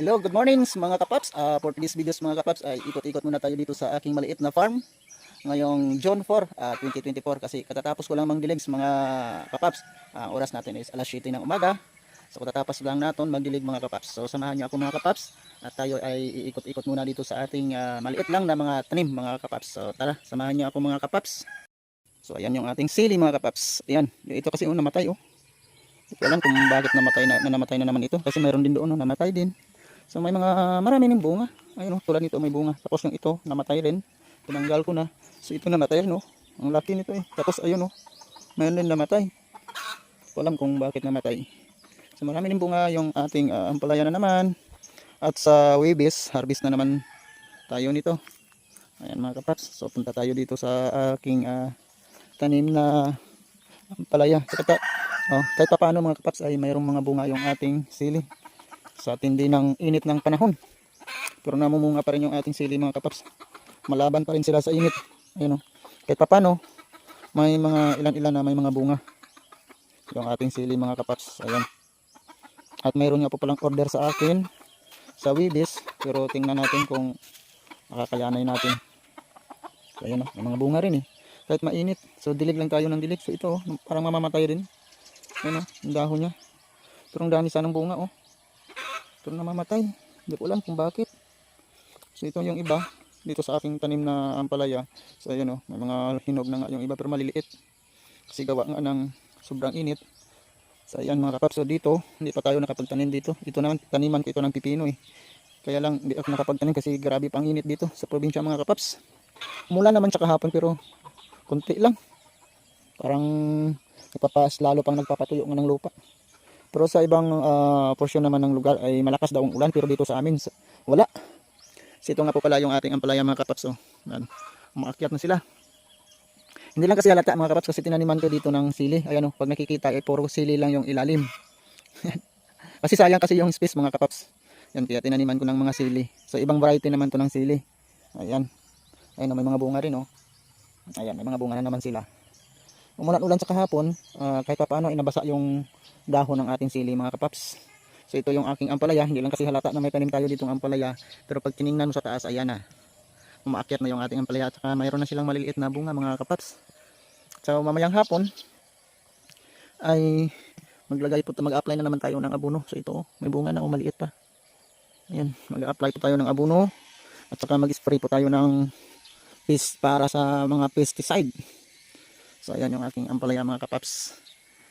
Hello, good morning mga kapaps. Ah, for today's videos mga kapaps ay ikot-ikot muna tayo dito sa aking maliit na farm. Ngayong June 4, ah, 2024 kasi katatapos ko lang magdilig mga kapaps. Ang oras natin is alas 7 ng umaga. So katatapos lang natin magdilig mga kapaps. So samahan niyo ako mga kapaps at tayo ay iikot-ikot muna dito sa ating ah, maliit lang na mga tanim mga kapaps. So tara, samahan niyo ako mga kapaps. So ayan yung ating sili mga kapaps. Ayan, ito kasi yung namatay oh. Hindi ko alam kung bakit namatay na, na namatay na naman ito kasi mayroon din doon oh, namatay din. So may mga marami ng bunga. Ayun oh, tulad nito may bunga. Tapos yung ito namatay rin. Tinanggal ko na. So ito namatay no. Ang laki nito eh. Tapos ayun oh. Mayroon din namatay. Ko alam kung bakit namatay. So marami din bunga yung ating uh, ampalaya na naman. At sa Webis, harvest na naman tayo nito. Ayan mga kapaps. So punta tayo dito sa aking ah, tanim na ampalaya. Kata, oh, kahit pa paano mga kapaps ay mayroong mga bunga yung ating sili sa tindi ng init ng panahon. Pero namumunga pa rin yung ating sili mga kapaps. Malaban pa rin sila sa init. Ayun o. Kahit pa paano, may mga ilan-ilan na may mga bunga. Yung ating sili mga kapaps. Ayan. At mayroon nga po palang order sa akin sa Wibis. Pero tingnan natin kung makakayanay natin. So, ayan o. May mga bunga rin eh. Kahit mainit. So dilig lang tayo ng dilig. So ito oh, parang mamamatay rin. Ayan o. Ang dahon niya. Pero ang dami sanang bunga oh. Pero namamatay. Hindi ko alam kung bakit. So ito yung iba. Dito sa aking tanim na ampalaya. So ayan o. May mga hinog na nga yung iba pero maliliit. Kasi gawa nga ng sobrang init. So ayan mga kapaps. So dito, hindi pa tayo nakapagtanim dito. Ito naman, taniman ko ito ng pipino eh. Kaya lang, hindi ako nakapagtanim kasi grabe pang init dito sa probinsya mga kapaps. Umulan naman sa kahapon pero konti lang. Parang napapas lalo pang nagpapatuyo ng lupa. Pero sa ibang ah, portion naman ng lugar ay malakas daw ang ulan pero dito sa amin wala. So ito nga po pala yung ating ampalaya mga kapaps. Oh. Umaakyat na sila. Hindi lang kasi halata mga kapaps kasi tinaniman ko dito ng sili. Ayan oh, pag nakikita ay puro sili lang yung ilalim. kasi sayang kasi yung space mga kapaps. Yan kaya tinaniman ko ng mga sili. So ibang variety naman to ng sili. Ayan. Ayan oh, may mga bunga rin oh. Ayan, may mga bunga na naman sila. Umulan-ulan sa kahapon, ah, kahit pa paano inabasa yung dahon ng ating sili mga kapaps. So ito yung aking ampalaya, hindi lang kasi halata na may tanim tayo ditong ampalaya, pero pag tiningnan mo sa taas, ayan na. Umaakyat na yung ating ampalaya at saka mayroon na silang maliliit na bunga mga kapaps. So mamayang hapon ay maglagay po mag-apply na naman tayo ng abono. So ito, oh, may bunga na oh, maliit pa. Ayan, mag-apply po tayo ng abono at saka mag-spray po tayo ng pest para sa mga pesticide. So ayan yung aking ampalaya mga kapaps.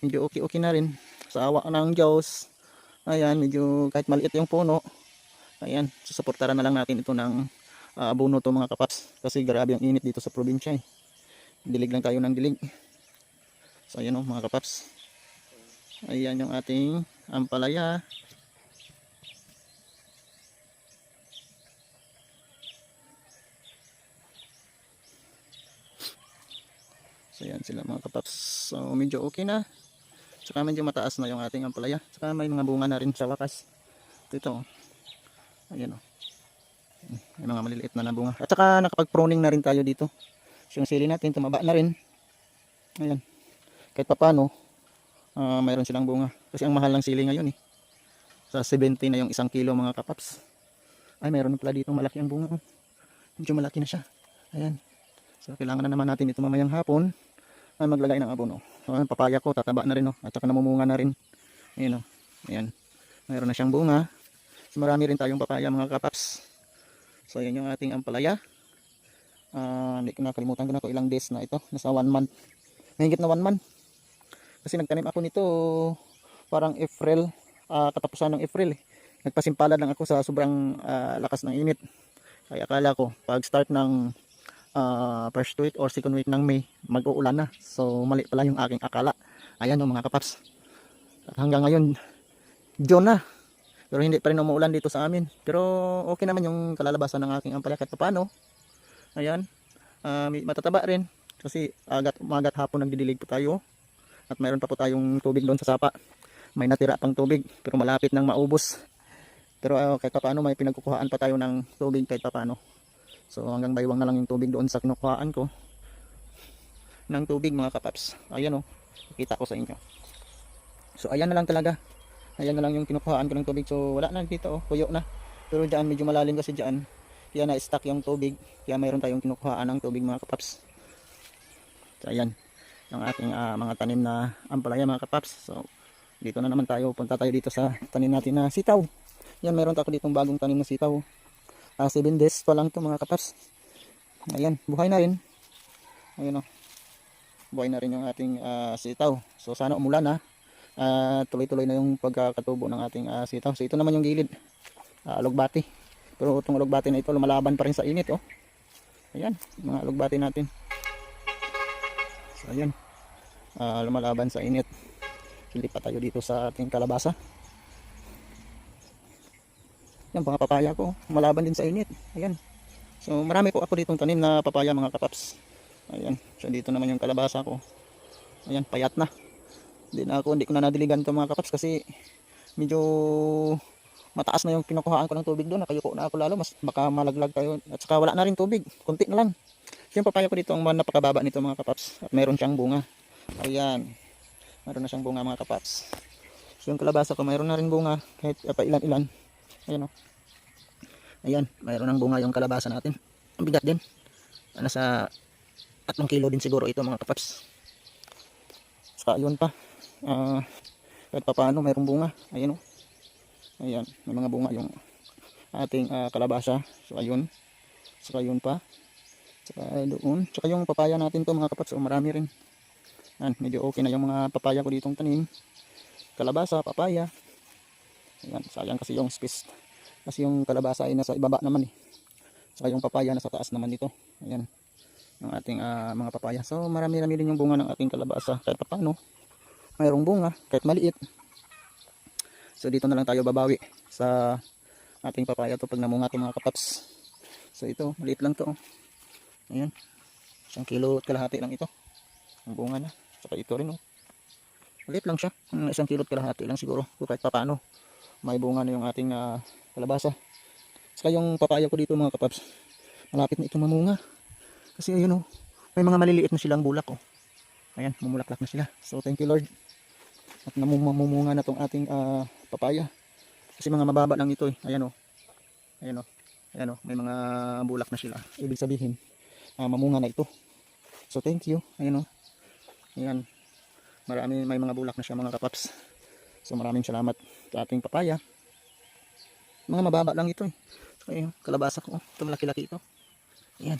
Medyo okay-okay na rin. Sa awa ng Diyos. Ayan, medyo kahit maliit yung puno. Ayan, susuportaran na lang natin ito ng ah, abono to mga kapaps. Kasi grabe ang init dito sa probinsya eh. Dilig lang tayo ng dilig. So ayan o mga kapaps. Ayan yung ating ampalaya. So yan sila mga kapaps. So medyo okay na. Tsaka medyo mataas na yung ating ampalaya. Tsaka may mga bunga na rin sa wakas. Ito oh. Ayan o. May mga maliliit na na bunga. At saka nakapag-pruning na rin tayo dito. So, yung sili natin tumaba na rin. Ayan. Kahit pa paano, ah, mayroon silang bunga. Kasi ang mahal ng sili ngayon eh. Sa 70 na yung isang kilo mga kapaps. Ay, mayroon pala dito malaki ang bunga. oh. Medyo malaki na siya. Ayan. So, kailangan na naman natin ito mamayang hapon ay maglagay ng abono. So, ang papaya ko, tataba na rin, oh. At saka namumunga na rin. Ayan, oh. Ayan. Mayroon na siyang bunga. So, marami rin tayong papaya, mga kapaps. So, ayan yung ating ampalaya. Ah, hindi ko nakalimutan ko na ko ilang days na ito. Nasa 1 month. Mahigit na 1 month. Kasi nagtanim ako nito parang April, ah, katapusan ng April. Eh. Lang ako sa sobrang ah, lakas ng init. Kaya akala ko, pag start ng ah, first week or second week ng May, mag-uulan na. So, mali pala yung aking akala. Ayan o mga kapaps. At hanggang ngayon, June na. Pero hindi pa rin umuulan dito sa amin. Pero okay naman yung kalalabasan ng aking ampalaya kahit paano. Ayan. May matataba rin. Kasi agat, umagat hapon nagdidilig po tayo. At mayroon pa po tayong tubig doon sa sapa. May natira pang tubig pero malapit nang maubos. Pero ah, kahit paano may pinagkukuhaan pa tayo ng tubig kahit paano. So hanggang baywang na lang yung tubig doon sa kinukuhaan ko. Ng tubig mga kapaps. Ayan o. Oh, Kita ko sa inyo. So ayan na lang talaga. Ayan na lang yung kinukuhaan ko ng tubig. So wala na dito oh, tuyo na. Pero diyan medyo malalim kasi diyan. Kaya na-stuck yung tubig. Kaya mayroon tayong kinukuhaan ng tubig mga kapaps. So ayan. Yung ating ah, mga tanim na ampalaya mga kapaps. So dito na naman tayo. Punta tayo dito sa tanim natin na sitaw. Yan meron ako ditong bagong tanim na sitaw. 7 days pa lang to mga kapaps. Ayan, buhay na rin. Ayun oh. Buhay na rin yung ating ah, sitaw. So sana umulan ha. Ah, tuloy-tuloy na yung pagkakatubo ng ating ah, sitaw. So ito naman yung gilid. Ah, alugbati. Pero itong alugbati na ito lumalaban pa rin sa init oh. Ayan, mga alugbati natin. So ayan. Ah, lumalaban sa init. Silipat tayo dito sa ating kalabasa. Yan, mga papaya ko. Malaban din sa init. Ayan. So, marami po ako ditong tanim na papaya mga kapaps. Ayan. So, dito naman yung kalabasa ko. Ayan, payat na. Hindi na ako, hindi ko na nadiligan ito mga kapaps kasi medyo mataas na yung kinukuhaan ko ng tubig doon. Nakayuko na ako lalo. Mas baka malaglag tayo. At saka wala na rin tubig. Kunti na lang. Yung papaya ko dito ang napakababa nito mga kapaps. At meron siyang bunga. Ayan. Meron na siyang bunga mga kapaps. So, yung kalabasa ko mayroon na rin bunga. Kahit uh, pa ilan-ilan. Ayan o. Ayan, mayroon ng bunga yung kalabasa natin. Ang bigat din. Nasa 3 kilo din siguro ito mga kapaps. Saka yun pa. Ah, kahit pa paano mayroong bunga. Ayan o. Ayan, may mga bunga yung ating ah, kalabasa. So ayun. Saka yun pa. Saka doon. Saka yung papaya natin to mga kapaps. So marami rin. Ayan, medyo okay na yung mga papaya ko ditong tanim. Kalabasa, papaya. Ayan, sayang kasi yung space. Kasi yung kalabasa ay nasa ibaba naman eh. Saka yung papaya nasa taas naman dito. Ayan. Ang ating ah, mga papaya. So marami-rami din yung bunga ng ating kalabasa. Kahit pa paano. Mayroong bunga. Kahit maliit. So dito na lang tayo babawi sa ating papaya to pag namunga to mga kapaps. So ito, maliit lang to. oh. Ayan. Isang kilo at kalahati lang ito. Ang bunga na. Saka ito rin oh. Maliit lang siya. Isang kilo at kalahati lang siguro. Kahit pa paano. May bunga na yung ating ah, kalabasa. Saka yung papaya ko dito mga kapaps. Malapit na ito mamunga. Kasi ayun oh. May mga maliliit na silang bulak oh. Ayan, mumulaklak na sila. So thank you Lord. At namumunga na tong ating ah, papaya. Kasi mga mababa lang ito eh. Ayan oh. Ayan oh. Ayan oh. May mga bulak na sila. Ibig sabihin, ah, mamunga na ito. So thank you. Ayan oh. Ayan. Marami may mga bulak na siya mga kapaps. So maraming salamat sa ating papaya. Mga mababa lang ito eh. So, kalabasa ko. Ito malaki-laki ito. Ayan.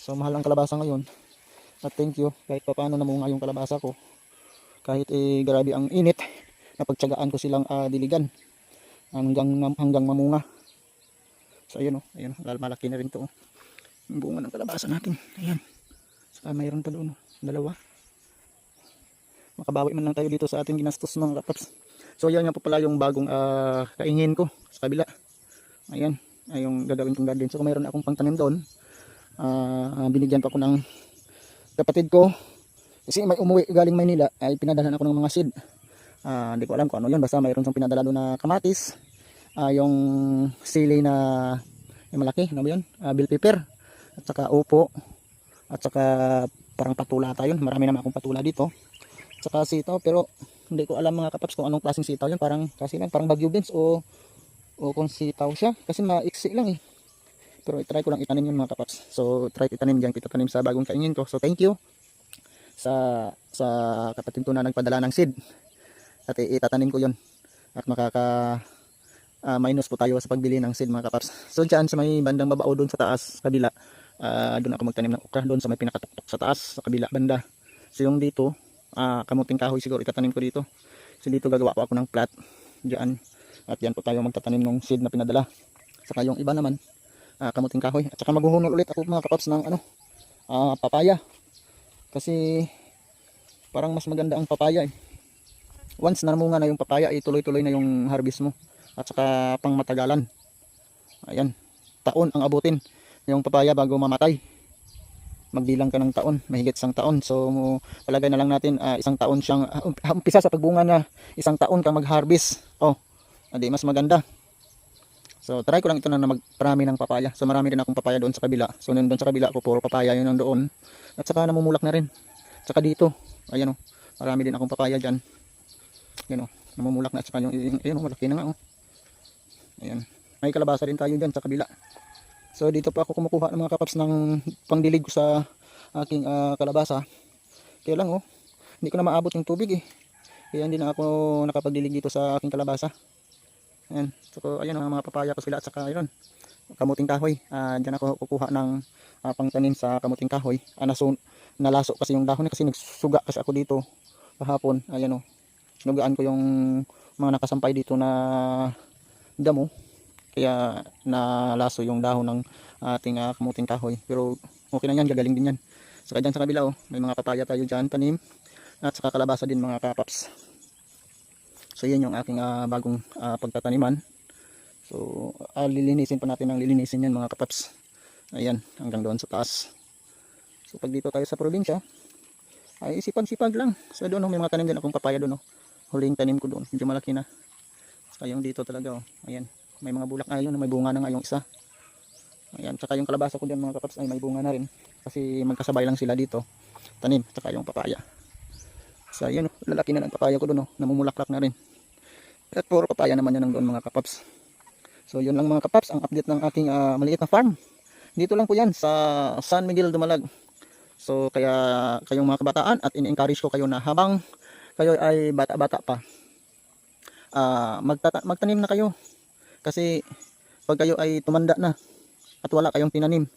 So mahal ang kalabasa ngayon. At thank you kahit pa paano namunga yung kalabasa ko. Kahit eh grabe ang init. Napagtsagaan ko silang ah, diligan. Hanggang, hanggang mamunga. So ayun oh. Ayun, malaki na rin to. oh. Yung bunga ng kalabasa natin. Ayan. Saka mayroon pa doon. oh. Dalawa. Makabawi man lang tayo dito sa ating ginastos mga kapaps. So yan nga po pala yung bagong ah, kaingin ko sa kabila. Ayan, ay yung gagawin kong garden. So kung mayroon akong pangtanim doon, ah, binigyan pa ako ng kapatid ko. Kasi may umuwi galing Maynila, ay pinadalhan ako ng mga seed. Ah, hindi ko alam kung ano yun, basta mayroon siyang pinadala doon na kamatis. Ah, yung sili na yung malaki, ano yun? Ah, bell pepper. At saka upo. At saka parang patula tayo. Marami naman akong patula dito. At saka sitaw, pero hindi ko alam mga kapaps kung anong klaseng sitaw yun. Parang kasi lang, parang bagyo beans o o kung sitaw siya. Kasi maiksi lang eh. Pero try ko lang itanim yun mga kapaps. So try itanim dyan. Kita tanim sa bagong kaingin ko. So thank you sa sa kapatid ko na nagpadala ng seed. At itatanim ko yun. At makaka ah, minus po tayo sa pagbili ng seed mga kapaps. So dyan sa may bandang babao doon sa taas kabila ah, doon ako magtanim ng okra. Doon sa may pinakatuktok sa taas sa kabila banda. So yung dito ah, kamuting kahoy siguro itatanim ko dito so dito gagawa ko ako ng plat dyan at yan po tayo magtatanim ng seed na pinadala. Saka yung iba naman, ah, kamuting kahoy. At saka maghuhunol ulit ako mga kapaps ng ano, ah, papaya. Kasi parang mas maganda ang papaya eh. Once na namunga na yung papaya, eh, tuloy-tuloy na yung harvest mo. At saka pang matagalan. Ayan, taon ang abutin yung papaya bago mamatay. Magbilang ka ng taon, mahigit isang taon. So, palagay na lang natin ah, isang taon siyang, um- umpisa sa pagbunga na isang taon kang mag-harvest. Oh, hindi mas maganda. So try ko lang ito na, magparami ng papaya. So marami din akong papaya doon sa kabila. So nandun sa kabila ko puro papaya yun doon. At saka namumulak na rin. Saka dito, ayan o, marami din akong papaya dyan. Yan o, namumulak na at saka yung, yung ayun, oh, malaki na nga oh. Ayan. May kalabasa rin tayo dyan sa kabila. So dito pa ako kumukuha ng mga kapaps ng pangdilig ko sa aking ah, kalabasa. Kaya lang oh, hindi ko na maabot yung tubig eh. Kaya hindi na ako nakapagdilig dito sa aking kalabasa. Ayan. So ayan ang mga papaya ko sila at saka ayun. Kamuting kahoy. Ah, diyan ako kukuha ng ah, pangtanim sa kamuting kahoy. Ah, nasun nalaso kasi yung dahon kasi nagsuga kasi ako dito kahapon. Ayan oh. Sinugaan ko yung mga nakasampay dito na damo kaya nalaso yung dahon ng ating ah, kamuting kahoy. Pero okay na yan gagaling din yan. Saka dyan sa kabila oh, may mga papaya tayo dyan tanim. At saka kalabasa din mga kapaps. So yan yung aking ah, bagong ah, pagtataniman. So ah, lilinisin pa natin ang lilinisin yan mga kapaps. Ayan hanggang doon sa taas. So pag dito tayo sa probinsya ay sipag-sipag lang. So doon oh, may mga tanim din akong papaya doon oh. huling tanim ko doon medyo malaki na. Saka yung dito talaga oh. ayan may mga bulak na yun may bunga na nga yung isa. Ayan saka yung kalabasa ko dyan mga kapaps ay may bunga na rin. Kasi magkasabay lang sila dito. Tanim saka yung papaya. So yun lalaki na ng papaya ko doon oh, namumulaklak na rin. At puro papaya naman yan ang doon mga kapaps. So yun lang mga kapaps ang update ng aking ah, maliit na farm. Dito lang po yan sa San Miguel Dumalag so kaya kayong mga kabataan at in-encourage ko kayo na habang kayo ay bata-bata pa ah magtata- magtanim na kayo kasi pag kayo ay tumanda na at wala kayong tinanim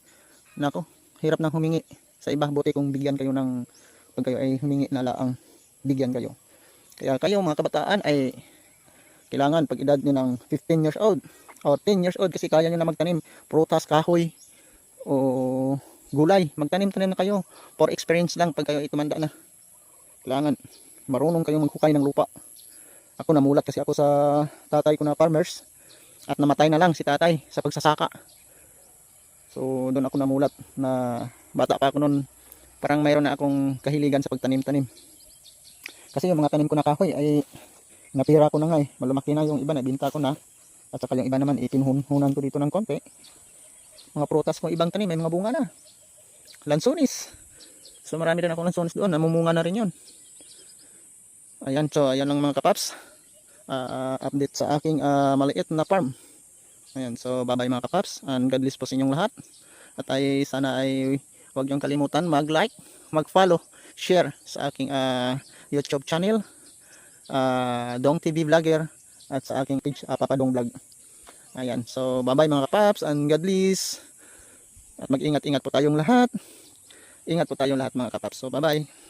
nako hirap nang humingi sa iba. Buti kung bigyan kayo ng pag kayo ay humingi na laang bigyan kayo. Kaya kayo mga kabataan ay kailangan pag edad nyo ng 15 years old or 10 years old kasi kaya nyo na magtanim. Prutas, kahoy o gulay magtanim-tanim na kayo for experience lang pag kayo ay tumanda na. Kailangan marunong kayong maghukay ng lupa. Ako namulat kasi ako sa tatay ko na farmers at namatay na lang si tatay sa pagsasaka. So doon ako namulat na bata pa ako noon. Parang mayroon na akong kahiligan sa pagtanim-tanim. Kasi yung mga tanim ko na kahoy ay napira ko na nga eh. Malumaki na yung iba na binta ko na. At saka yung iba naman itinhunan ko dito ng konti. Mga prutas ko ibang tanim may mga bunga na. Lansonis. So marami rin akong lansonis doon. Namumunga na rin yun. Ayan so ayan lang mga kapaps ah, update sa aking ah, maliit na farm. Ayan so bye bye mga kapaps and God bless po sa inyong lahat. At ay sana ay huwag niyong kalimutan mag like mag follow share sa aking ah, youtube channel ah, Dong TV Vlogger at sa aking page ah, Papa Dong Vlog. Ayan so bye bye mga kapaps and God bless. At mag ingat ingat po tayong lahat. Ingat po tayong lahat mga kapaps so bye bye